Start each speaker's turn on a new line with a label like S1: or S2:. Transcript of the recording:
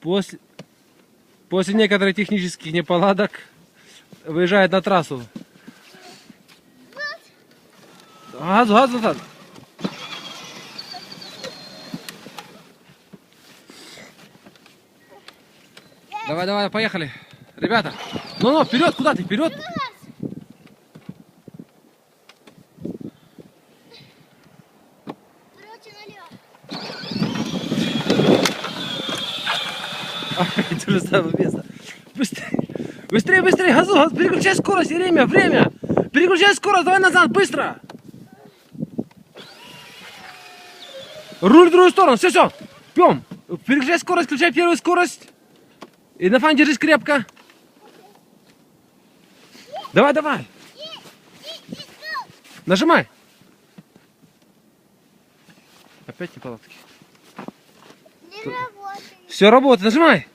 S1: После, после некоторых технических неполадок выезжает на трассу. Газ, газ назад. Давай, давай, поехали. Ребята, ну, ну, вперед, куда ты, вперед.
S2: Короче, налево.
S1: Опять то же самое. Быстрее, быстрее, быстрее, газу, газ, переключай скорость, время, время. Переключай скорость, давай назад, быстро. Руль в другую сторону, все, все. Пьем. Переключай скорость, включай первую скорость. И на фан держись крепко. Давай, давай. Нажимай. Опять неполадки.
S2: Не работает.
S1: Все, работает, нажимай.